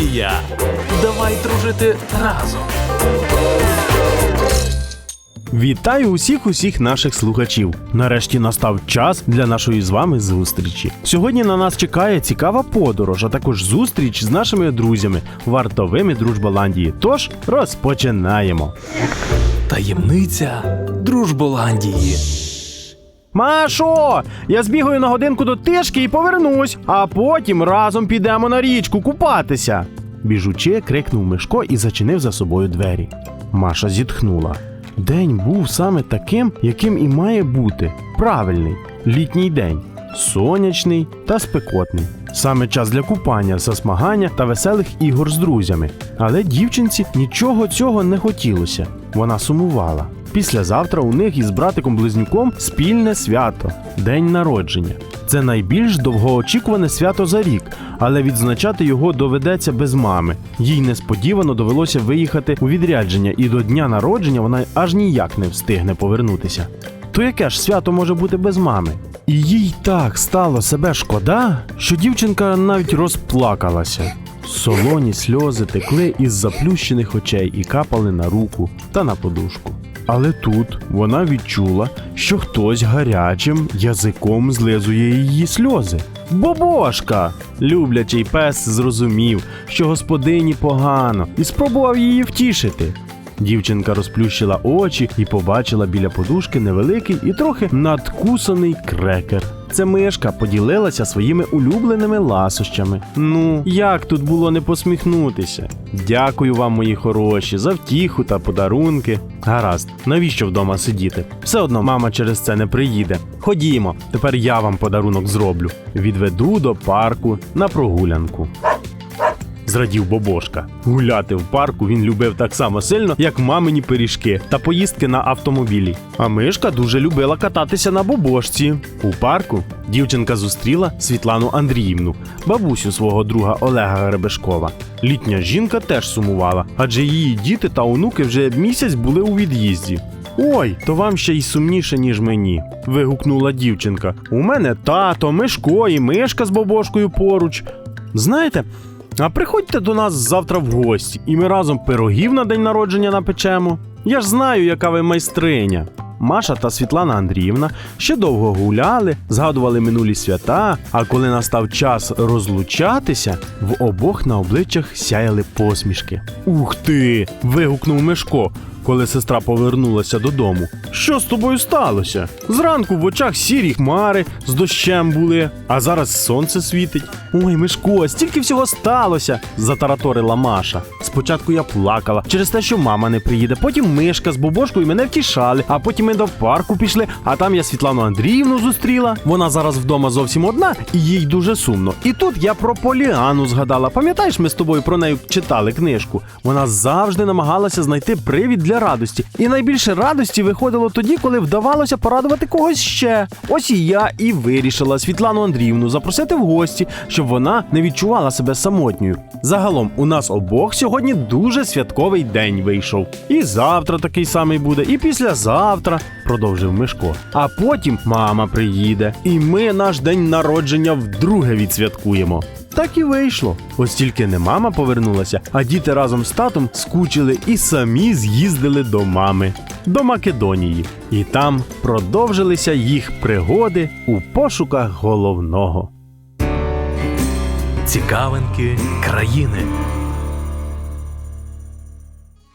Дружболандія. Давай дружити разом. Вітаю усіх усіх наших слухачів. Нарешті настав час для нашої з вами зустрічі. Сьогодні на нас чекає цікава подорож, а також зустріч з нашими друзями, вартовими Дружболандії. Тож розпочинаємо. Таємниця Дружболандії. Машо, я збігаю на годинку до тишки і повернусь, а потім разом підемо на річку купатися. Біжучи, крикнув Мишко і зачинив за собою двері. Маша зітхнула. День був саме таким, яким і має бути. Правильний літній день, сонячний та спекотний. Саме час для купання, засмагання та веселих ігор з друзями. Але дівчинці нічого цього не хотілося. Вона сумувала. Післязавтра у них із братиком-близнюком спільне свято день народження. Це найбільш довгоочікуване свято за рік, але відзначати його доведеться без мами. Їй несподівано довелося виїхати у відрядження, і до дня народження вона аж ніяк не встигне повернутися. То яке ж свято може бути без мами? І їй так стало себе шкода, що дівчинка навіть розплакалася. Солоні сльози текли із заплющених очей і капали на руку та на подушку. Але тут вона відчула, що хтось гарячим язиком злизує її сльози. Бобошка! Люблячий пес зрозумів, що господині погано, і спробував її втішити. Дівчинка розплющила очі і побачила біля подушки невеликий і трохи надкусаний крекер. Це мишка поділилася своїми улюбленими ласощами. Ну, як тут було не посміхнутися? Дякую вам, мої хороші, за втіху та подарунки. Гаразд, навіщо вдома сидіти? Все одно мама через це не приїде. Ходімо, тепер я вам подарунок зроблю. Відведу до парку на прогулянку. Зрадів Бобошка. Гуляти в парку він любив так само сильно, як мамині пиріжки та поїздки на автомобілі. А мишка дуже любила кататися на бобошці. У парку дівчинка зустріла Світлану Андріївну, бабусю свого друга Олега Гребешкова. Літня жінка теж сумувала, адже її діти та онуки вже місяць були у від'їзді. Ой, то вам ще й сумніше, ніж мені. вигукнула дівчинка. У мене тато, Мишко і мишка з бобошкою поруч. Знаєте, а приходьте до нас завтра в гості, і ми разом пирогів на день народження напечемо. Я ж знаю, яка ви майстриня. Маша та Світлана Андріївна ще довго гуляли, згадували минулі свята, а коли настав час розлучатися, в обох на обличчях сяяли посмішки. Ух ти! вигукнув Мишко, коли сестра повернулася додому. Що з тобою сталося? Зранку в очах сірі хмари з дощем були, а зараз сонце світить. Ой, Мишко, стільки всього сталося, затараторила Маша. Спочатку я плакала через те, що мама не приїде. Потім мишка з бобошкою мене втішали, а потім ми до парку пішли, а там я Світлану Андріївну зустріла. Вона зараз вдома зовсім одна, і їй дуже сумно. І тут я про Поліану згадала. Пам'ятаєш, ми з тобою про неї читали книжку? Вона завжди намагалася знайти привід для радості. І найбільше радості виходило тоді, коли вдавалося порадувати когось ще. Ось і я і вирішила Світлану Андріївну запросити в гості, щоб вона не відчувала себе самотньою. Загалом у нас обох сьогодні дуже святковий день вийшов. І завтра такий самий буде, і післязавтра, продовжив Мишко. А потім мама приїде, і ми наш день народження вдруге відсвяткуємо. Так і вийшло. Ось тільки не мама повернулася, а діти разом з татом скучили і самі з'їздили до мами, до Македонії. І там продовжилися їх пригоди у пошуках головного. Цікавинки країни.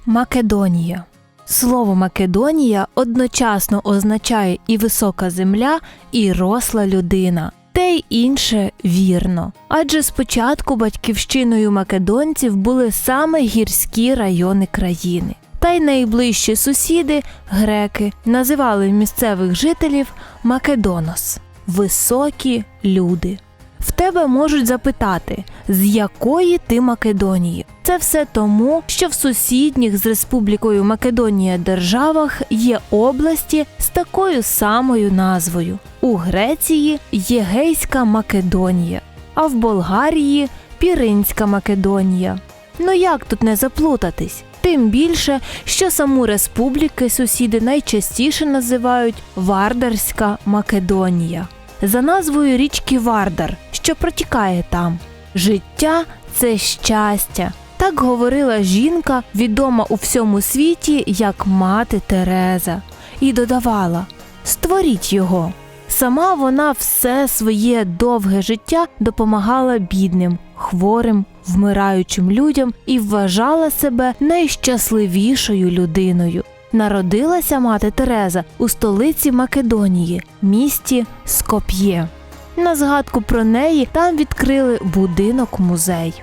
Македонія. Слово Македонія одночасно означає і висока земля, і росла людина. Те й інше вірно. Адже спочатку батьківщиною македонців були саме гірські райони країни. Та й найближчі сусіди, греки, називали місцевих жителів Македонос високі люди. В тебе можуть запитати, з якої ти Македонії. Це все тому, що в сусідніх з Республікою Македонія державах є області з такою самою назвою. У Греції Єгейська Македонія, а в Болгарії Піринська Македонія. Ну як тут не заплутатись? Тим більше, що саму республіки сусіди найчастіше називають Вардарська Македонія за назвою річки Вардар, що протікає там. Життя це щастя. Так говорила жінка, відома у всьому світі як мати Тереза, і додавала: Створіть його. Сама вона все своє довге життя допомагала бідним, хворим, вмираючим людям і вважала себе найщасливішою людиною. Народилася мати Тереза у столиці Македонії, місті Скоп'є. На згадку про неї там відкрили будинок музей.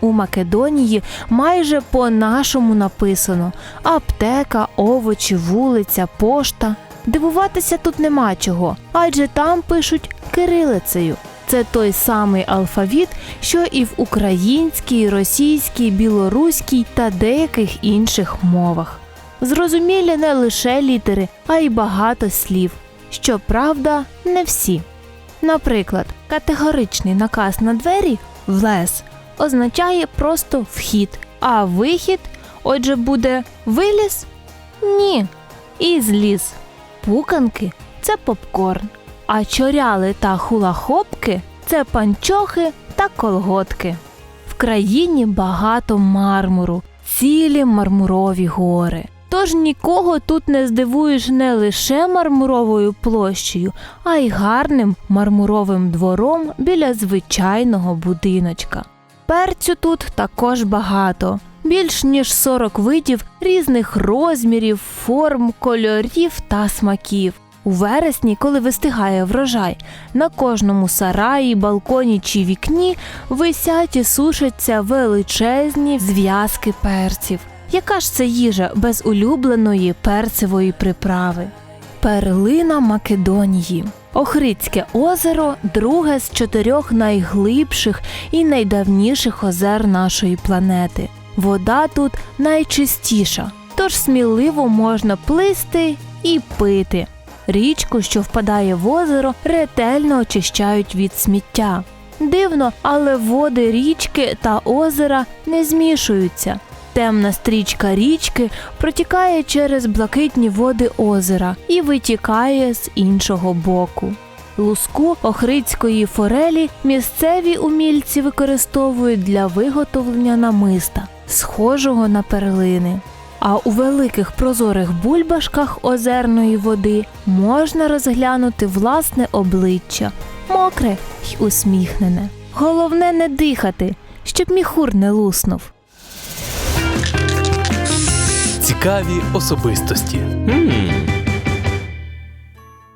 У Македонії майже по-нашому написано аптека, овочі, вулиця, пошта. Дивуватися тут нема чого, адже там пишуть кирилицею. Це той самий алфавіт, що і в українській, російській, білоруській та деяких інших мовах. Зрозумілі не лише літери, а й багато слів. Щоправда, не всі. Наприклад, категоричний наказ на двері влез означає просто вхід, а вихід, отже, буде виліз? Ні. І зліз. Пуканки це попкорн, а чоряли та хулахопки це панчохи та колготки. В країні багато мармуру, цілі мармурові гори. Тож нікого тут не здивуєш не лише мармуровою площею, а й гарним мармуровим двором біля звичайного будиночка. Перцю тут також багато, більш ніж 40 видів різних розмірів, форм, кольорів та смаків. У вересні, коли вистигає врожай, на кожному сараї, балконі чи вікні висять і сушаться величезні зв'язки перців. Яка ж це їжа без улюбленої перцевої приправи? Перлина Македонії. Охридське озеро друге з чотирьох найглибших і найдавніших озер нашої планети. Вода тут найчистіша, тож сміливо можна плисти і пити. Річку, що впадає в озеро, ретельно очищають від сміття. Дивно, але води річки та озера не змішуються. Темна стрічка річки протікає через блакитні води озера і витікає з іншого боку. Луску охридської форелі місцеві умільці використовують для виготовлення намиста, схожого на перлини. А у великих прозорих бульбашках озерної води можна розглянути власне обличчя, мокре й усміхнене. Головне не дихати, щоб міхур не луснув. Цікаві особистості.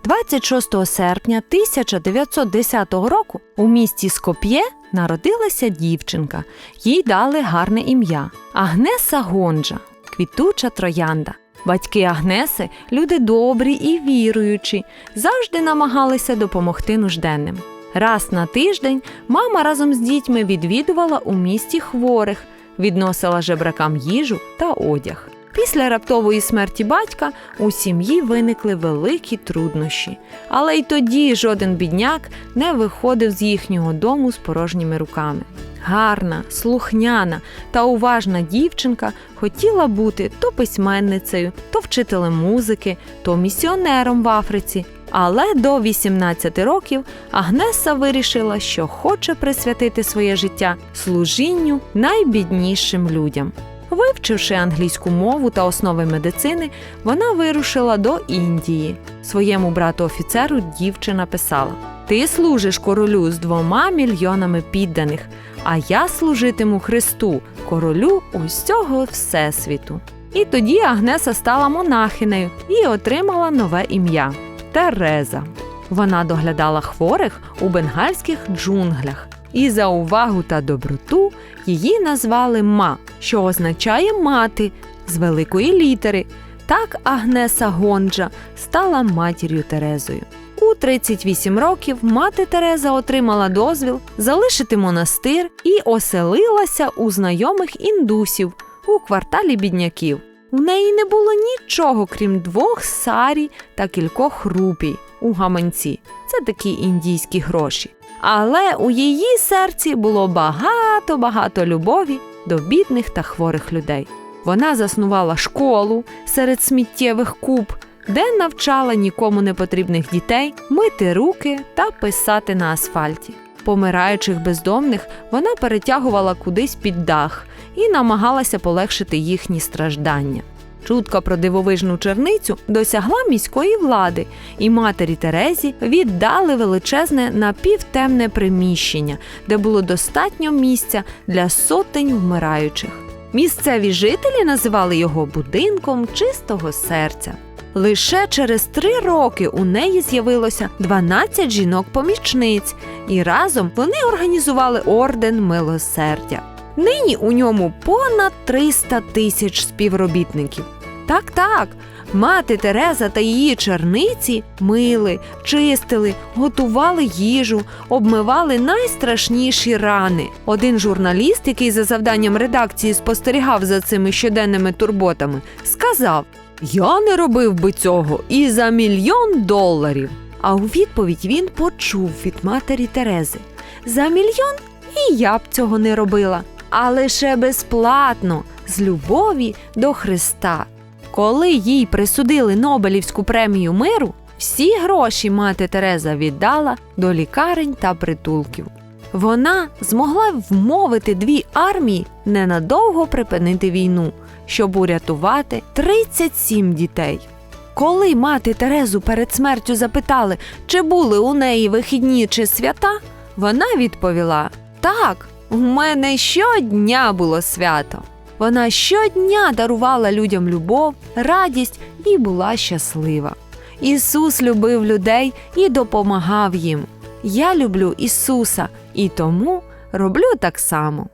26 серпня 1910 року у місті Скоп'є народилася дівчинка. Їй дали гарне ім'я Агнеса Гонджа, квітуча троянда. Батьки Агнеси люди добрі і віруючі, завжди намагалися допомогти нужденним. Раз на тиждень мама разом з дітьми відвідувала у місті хворих, відносила жебракам їжу та одяг. Після раптової смерті батька у сім'ї виникли великі труднощі, але й тоді жоден бідняк не виходив з їхнього дому з порожніми руками. Гарна, слухняна та уважна дівчинка хотіла бути то письменницею, то вчителем музики, то місіонером в Африці. Але до 18 років Агнеса вирішила, що хоче присвятити своє життя служінню найбіднішим людям. Вивчивши англійську мову та основи медицини, вона вирушила до Індії. Своєму брату офіцеру дівчина писала: Ти служиш королю з двома мільйонами підданих, а я служитиму Христу, королю усього всесвіту. І тоді Агнеса стала монахинею і отримала нове ім'я Тереза. Вона доглядала хворих у бенгальських джунглях, і за увагу та доброту її назвали Ма, що означає мати з великої літери. Так Агнеса Гонджа стала матір'ю Терезою. У 38 років мати Тереза отримала дозвіл залишити монастир і оселилася у знайомих індусів у кварталі бідняків. У неї не було нічого, крім двох сарі та кількох рупій у гаманці. Це такі індійські гроші. Але у її серці було багато-багато любові до бідних та хворих людей. Вона заснувала школу серед сміттєвих куб, де навчала нікому не потрібних дітей мити руки та писати на асфальті. Помираючих бездомних вона перетягувала кудись під дах і намагалася полегшити їхні страждання. Чутка про дивовижну черницю досягла міської влади, і матері Терезі віддали величезне напівтемне приміщення, де було достатньо місця для сотень вмираючих. Місцеві жителі називали його будинком чистого серця. Лише через три роки у неї з'явилося 12 жінок-помічниць, і разом вони організували орден милосердя. Нині у ньому понад 300 тисяч співробітників. Так, так, мати Тереза та її черниці мили, чистили, готували їжу, обмивали найстрашніші рани. Один журналіст, який за завданням редакції спостерігав за цими щоденними турботами, сказав: Я не робив би цього і за мільйон доларів. А у відповідь він почув від матері Терези: За мільйон і я б цього не робила, а лише безплатно, з любові до Христа. Коли їй присудили Нобелівську премію миру, всі гроші мати Тереза віддала до лікарень та притулків. Вона змогла вмовити дві армії ненадовго припинити війну, щоб урятувати 37 дітей. Коли мати Терезу перед смертю запитали, чи були у неї вихідні чи свята, вона відповіла: Так, у мене щодня було свято. Вона щодня дарувала людям любов, радість і була щаслива. Ісус любив людей і допомагав їм. Я люблю Ісуса і тому роблю так само.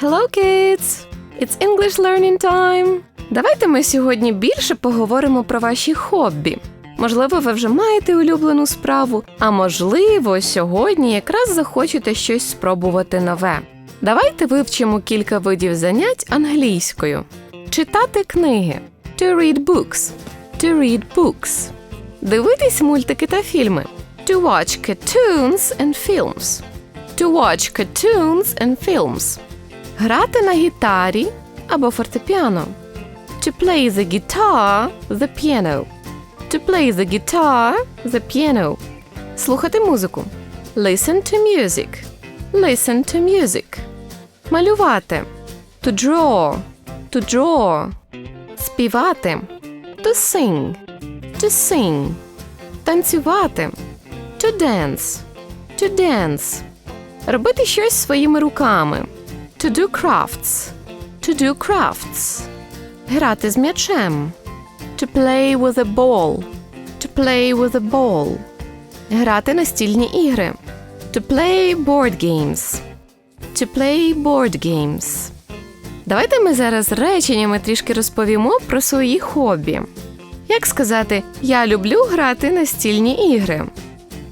Hello, kids! It's English learning time! Давайте ми сьогодні більше поговоримо про ваші хобі. Можливо, ви вже маєте улюблену справу, а можливо, сьогодні якраз захочете щось спробувати нове. Давайте вивчимо кілька видів занять англійською. Читати книги. To read books. To read books. Дивитись мультики та фільми. To watch cartoons and films. To watch cartoons and films. Грати на гітарі або фортепіано. To play the guitar, the piano. To play the guitar, the piano. Слухати музику. Listen to music. Listen to music. Малювати. To draw. To draw. Співати. To sing. To sing. Танцювати. To dance. To dance. Робити щось своїми руками. To do crafts. To do crafts. Грати з м'ячем. To play with a ball. To play with a ball. Грати настільні ігри. To play board games. To play board games. Давайте ми зараз реченнями трішки розповімо про свої хобі. Як сказати, я люблю грати настільні ігри.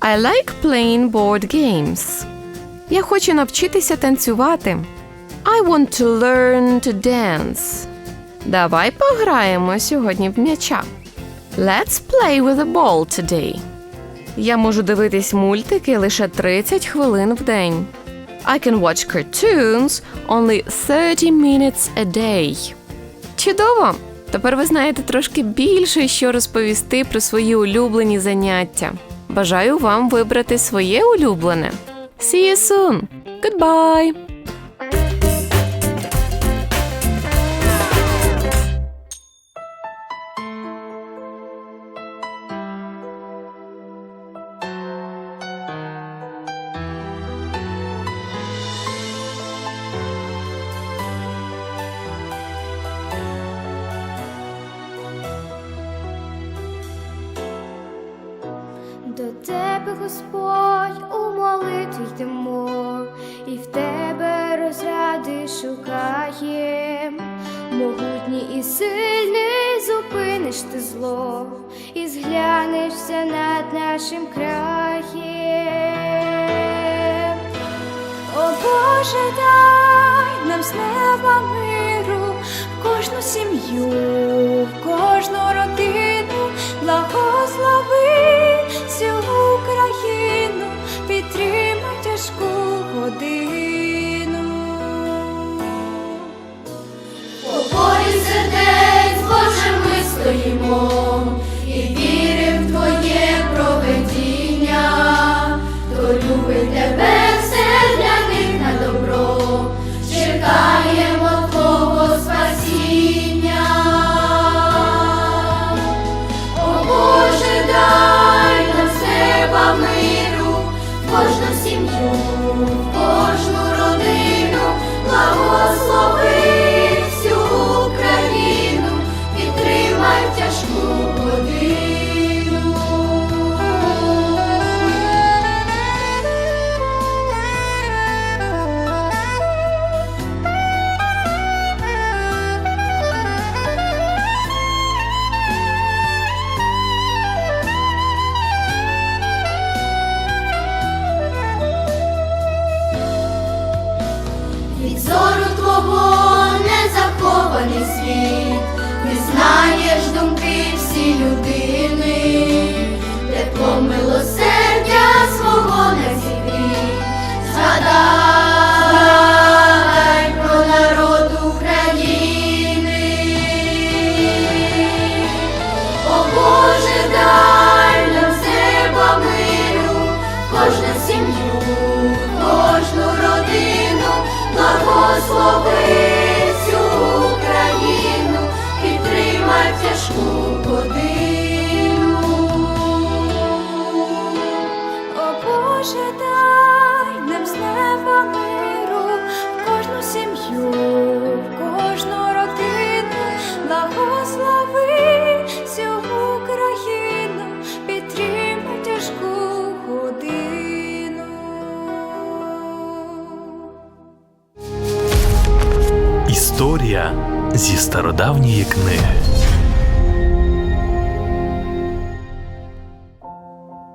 I like playing board games. Я хочу навчитися танцювати. I want to learn to dance. Давай пограємо сьогодні в м'яча. Let's play with a ball today. Я можу дивитись мультики лише 30 хвилин в день. I can watch cartoons only 30 minutes a day. Чудово! Тепер ви знаєте трошки більше, що розповісти про свої улюблені заняття. Бажаю вам вибрати своє улюблене. See you soon! Goodbye! Шукаєм. Могутній і сильний зупиниш ти зло, і зглянешся над нашим краєм. О Боже, дай нам з неба миру, в кожну сім'ю, в кожну родину, благослови всю Україну, підтримай тяжку годину. Стоїмо Історія зі стародавньої книги.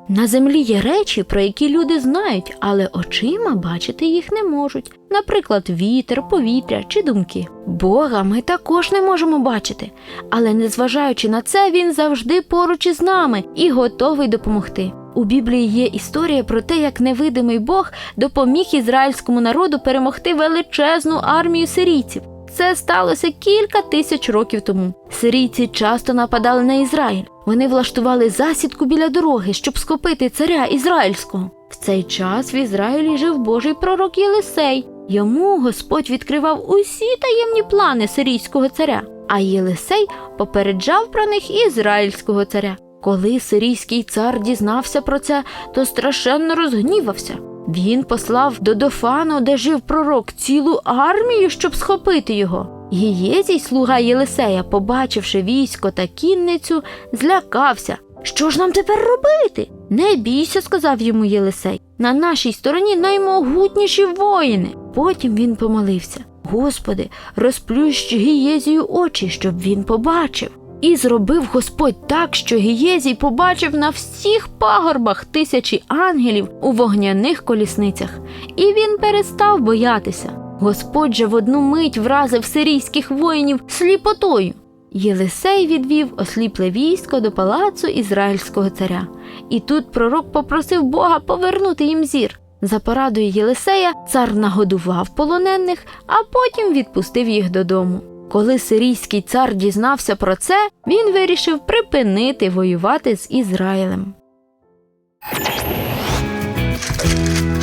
На землі є речі, про які люди знають, але очима бачити їх не можуть. Наприклад, вітер, повітря чи думки. Бога ми також не можемо бачити, але незважаючи на це, він завжди поруч із нами і готовий допомогти. У Біблії є історія про те, як невидимий Бог допоміг ізраїльському народу перемогти величезну армію сирійців. Це сталося кілька тисяч років тому. Сирійці часто нападали на Ізраїль. Вони влаштували засідку біля дороги, щоб схопити царя ізраїльського. В цей час в Ізраїлі жив Божий пророк Єлисей. Йому Господь відкривав усі таємні плани сирійського царя, а Єлисей попереджав про них ізраїльського царя. Коли сирійський цар дізнався про це, то страшенно розгнівався. Він послав до Дофану, де жив пророк, цілу армію, щоб схопити його. Гієзій, слуга Єлисея, побачивши військо та кінницю, злякався. Що ж нам тепер робити? Не бійся, сказав йому Єлисей. На нашій стороні наймогутніші воїни. Потім він помолився. Господи, розплющ Гієзію очі, щоб він побачив. І зробив Господь так, що Гієзій побачив на всіх пагорбах тисячі ангелів у вогняних колісницях, і він перестав боятися. Господь же в одну мить вразив сирійських воїнів сліпотою. Єлисей відвів осліпле військо до палацу ізраїльського царя, і тут пророк попросив Бога повернути їм зір. За порадою Єлисея цар нагодував полонених, а потім відпустив їх додому. Коли сирійський цар дізнався про це, він вирішив припинити воювати з Ізраїлем.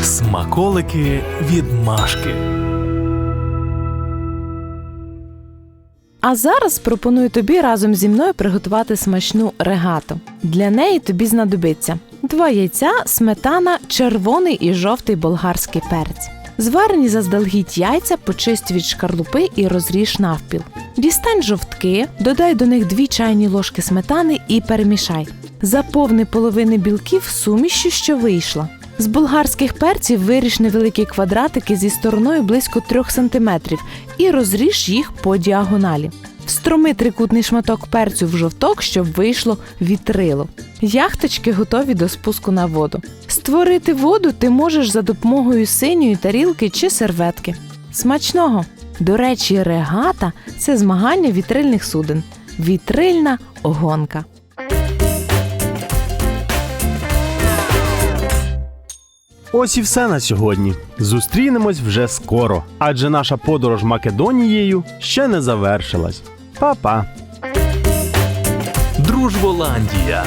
Смаколики від Машки. А зараз пропоную тобі разом зі мною приготувати смачну регату. Для неї тобі знадобиться два яйця, сметана, червоний і жовтий болгарський перець. Зварені заздалегідь яйця, почисть від шкарлупи і розріж навпіл. Дістань жовтки, додай до них дві чайні ложки сметани і перемішай. Заповни половини білків сумішю, що вийшла. З болгарських перців виріж невеликі квадратики зі стороною близько 3 см і розріж їх по діагоналі. Встроми трикутний шматок перцю в жовток, щоб вийшло вітрило. Яхточки готові до спуску на воду. Створити воду ти можеш за допомогою синьої тарілки чи серветки. Смачного! До речі, регата це змагання вітрильних суден. Вітрильна гонка. Ось і все на сьогодні. Зустрінемось вже скоро, адже наша подорож Македонією ще не завершилась. Па-па! Дружболандія.